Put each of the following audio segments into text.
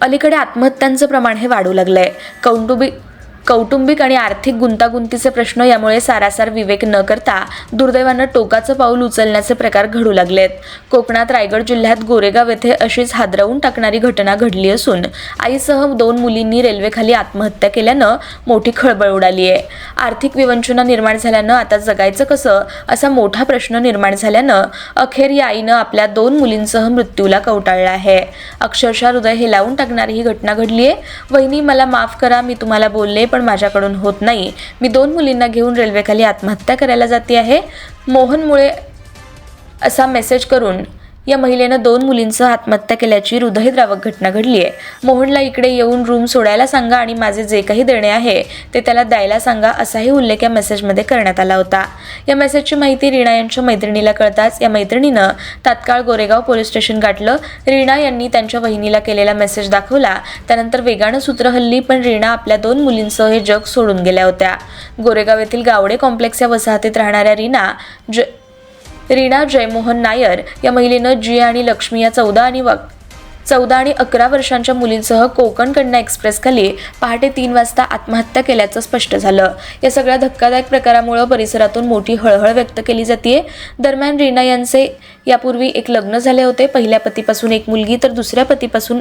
अलीकडे आत्महत्यांचं प्रमाण हे वाढू लागलं आहे कौटुंबिक कौटुंबिक आणि आर्थिक गुंतागुंतीचे प्रश्न यामुळे सारासार विवेक न करता दुर्दैवानं टोकाचं पाऊल उचलण्याचे प्रकार घडू लागलेत. कोकणात रायगड जिल्ह्यात गोरेगाव येथे अशीच हादरवून टाकणारी घटना घडली असून आईसह दोन मुलींनी रेल्वेखाली आत्महत्या केल्यानं मोठी खळबळ उडाली आहे आर्थिक विवंचना निर्माण झाल्यानं आता जगायचं कसं? असा मोठा प्रश्न निर्माण झाल्यानं अखेर या आईनं आपल्या दोन मुलींसह मृत्यूला कवटाळला आहे. अक्षरशः हृदय हे लावून टाकणारी ही घटना घडली आहे वहिनी मला माफ करा मी तुम्हाला बोलले पण माझ्याकडून होत नाही. मी दोन मुलींना घेऊन रेल्वेखाली आत्महत्या करायला जाते आहे. मोहनमुळे असा मेसेज करून या महिलेनं दोन मुलींसह आत्महत्या केल्याची हृदयद्रावक घटना घडली आहे. मोहनला इकडे येऊन रूम सोडायला सांगा आणि माझे जे काही देणे आहे ते त्याला द्यायला सांगा असाही उल्लेख या मेसेजमध्ये करण्यात आला होता. या मेसेजची माहिती रीणा यांच्या मैत्रिणीला कळताच या मैत्रिणीनं तात्काळ गोरेगाव पोलीस स्टेशन गाठलं. रीणा यांनी त्यांच्या वहिनीला केलेला मेसेज दाखवला. त्यानंतर वेगानं सूत्र हल्ली पण रीणा आपल्या दोन मुलींसह हे जग सोडून गेल्या होत्या. गोरेगाव येथील गावडे कॉम्प्लेक्स या वसाहतीत राहणाऱ्या रीना ज रीना जयमोहन नायर या महिलेनं जी आणि लक्ष्मी या चौदा आणि चौदा आणि अकरा वर्षांच्या मुलींसह कोकण कन्या एक्सप्रेसखाली पहाटे तीन वाजता आत्महत्या केल्याचं स्पष्ट झालं. या सगळ्या धक्कादायक प्रकारामुळं परिसरातून मोठी हळहळ व्यक्त केली जाते दरम्यान रीना यांचे यापूर्वी एक लग्न झाले होते. पहिल्या पतीपासून एक मुलगी तर दुसऱ्या पतीपासून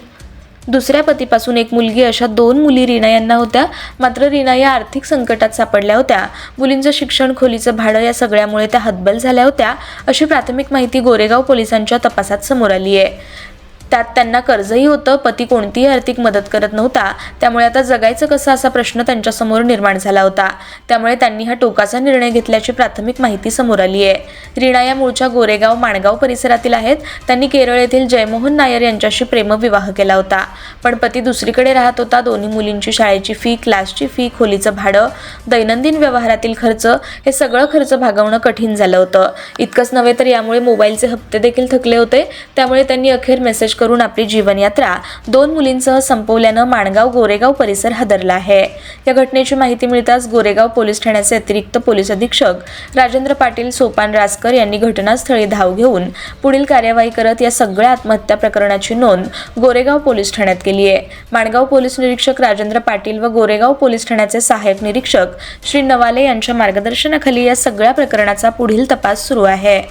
दुसऱ्या पतीपासून एक मुलगी अशा दोन मुली रीना यांना होत्या. मात्र रीना या आर्थिक संकटात सापडल्या होत्या. मुलींचं शिक्षण खोलीचं भाडं या सगळ्यामुळे त्या हतबल झाल्या होत्या अशी प्राथमिक माहिती गोरेगाव पोलिसांच्या तपासात समोर आली आहे त्यात त्यांना कर्जही होतं पती कोणतीही आर्थिक मदत करत नव्हता. त्यामुळे आता जगायचं कसं असा प्रश्न त्यांच्यासमोर निर्माण झाला होता. त्यामुळे त्यांनी हा टोकाचा निर्णय घेतल्याची प्राथमिक माहिती समोर आली आहे. रीणा या मूळच्या गोरेगाव माणगाव परिसरातील आहेत. त्यांनी केरळ येथील जयमोहन नायर यांच्याशी प्रेमविवाह केला होता. पण पती दुसरीकडे राहत होता. दोन्ही मुलींची शाळेची फी क्लासची फी खोलीचं भाडं दैनंदिन व्यवहारातील खर्च हे सगळं खर्च भागवणं कठीण झालं होतं. इतकंच नव्हे तर यामुळे मोबाईलचे हप्ते देखील थकले होते. त्यामुळे त्यांनी अखेर मेसेज करून आपली जीवनयात्रा दोन मुलींसह संपवल्यानं माणगाव गोरेगाव परिसर हादरला आहे. या घटनेची माहिती मिळताच गोरेगाव पोलीस ठाण्याचे अतिरिक्त पोलीस अधीक्षक राजेंद्र पाटील सोपान रासकर यांनी घटनास्थळी धाव घेऊन पुढील कार्यवाही करत या सगळ्या आत्महत्या प्रकरणाची नोंद गोरेगाव पोलीस ठाण्यात केली आहे. माणगाव पोलीस निरीक्षक राजेंद्र पाटील व गोरेगाव पोलीस ठाण्याचे सहाय्यक निरीक्षक श्री नवाले यांच्या मार्गदर्शनाखाली या सगळ्या प्रकरणाचा पुढील तपास सुरू आहे.